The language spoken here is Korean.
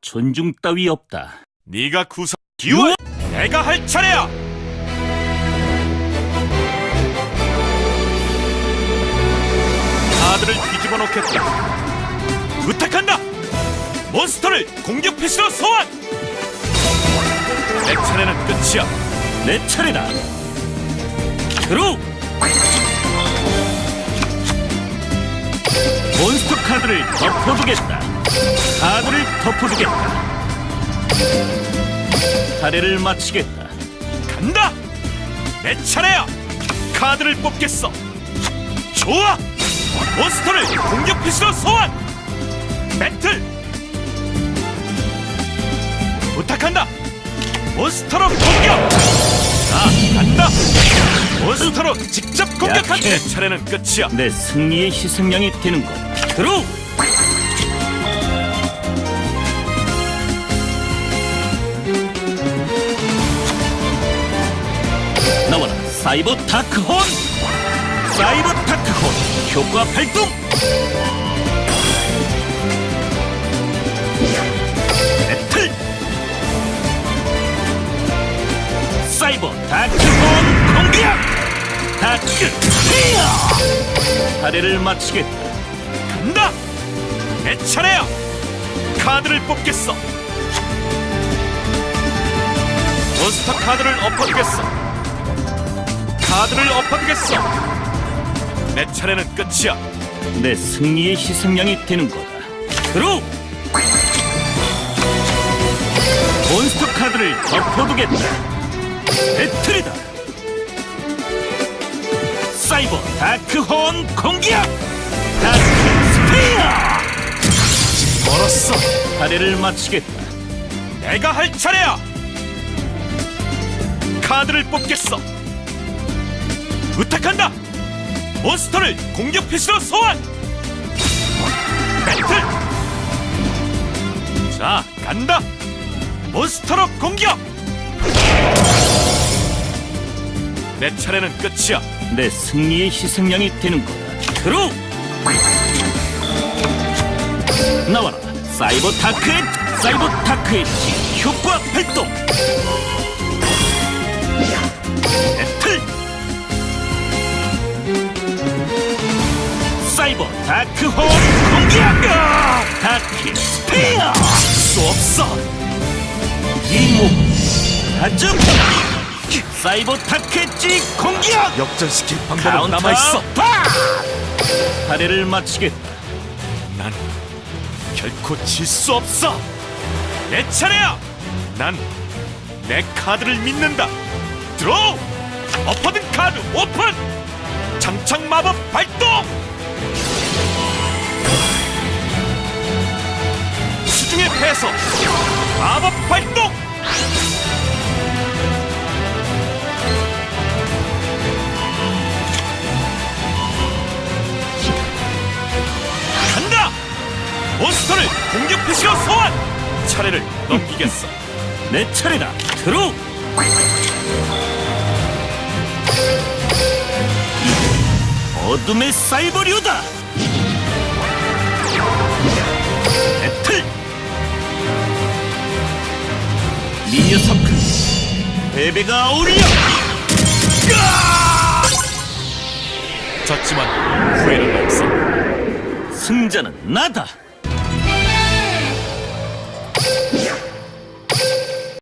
존중 따위 없다. 네가 구사 기울 내가 할 차례야. 카드를 뒤집어 놓겠다. 부탁한다. 몬스터를 공격 패시로 소환. 내 차례는 끝이야. 내 차례다. 들어. 몬스터 카드를 덮어두겠다. 카드를 덮어두겠다. 차례를 마치겠다. 간다. 내 차례야. 카드를 뽑겠어. 좋아. 몬스터를 공격 패시로 소환. 배틀. 부탁한다. 몬스터로 공격. 자, 간다. 몬스터로 직접 공격한 약해. 내 차례는 끝이야. 내 승리의 희생양이 되는 것. 드로우! 나와라 사이버 다크혼! 사이버 다크혼 효과 발동! 배틀! 사이버 다크혼 공격! 다크! 사례를 마치겠다. 간다. 내 차례야. 카드를 뽑겠어. 몬스터 카드를 엎어두겠어. 카드를 엎어두겠어. 내 차례는 끝이야. 내 승리의 희생양이 되는 거다. 드로우! 몬스터 카드를 덮어두겠다. 배틀이다. 사이버 다크혼 공격! 다크! 멀었어. 사례를 마치겠다. 내가 할 차례야. 카드를 뽑겠어. 부탁한다. 몬스터를 공격 패시로 소환. 배틀. 자, 간다. 몬스터로 공격. 내 차례는 끝이야. 내 승리의 희생양이 되는 거다. 드로우! 나와라. 사이버 다크 엣 사이버 다크 엣지 효과 발동! 배틀! 사이버 다크홈 공격! 다크 스피어! 수 없어. 이몸 가점! 사이버 다크 엣지 공격! 역전시킬 방법은 카운터 남아 있어. 파! 사례를 마치겠다. 난 결코 질 수 없어. 내 차례야. 난 내 카드를 믿는다. 드로우. 엎어든 카드 오픈. 장착 마법 발동. 수중의 패서 마법 발동. 시로 소환. 차례를 넘기겠어. 내 차례다. 드로우! 어둠의 사이버류다! 배틀! 미녀 서클 베베가 어울려! 졌지만 후회는 없어. 승자는 나다!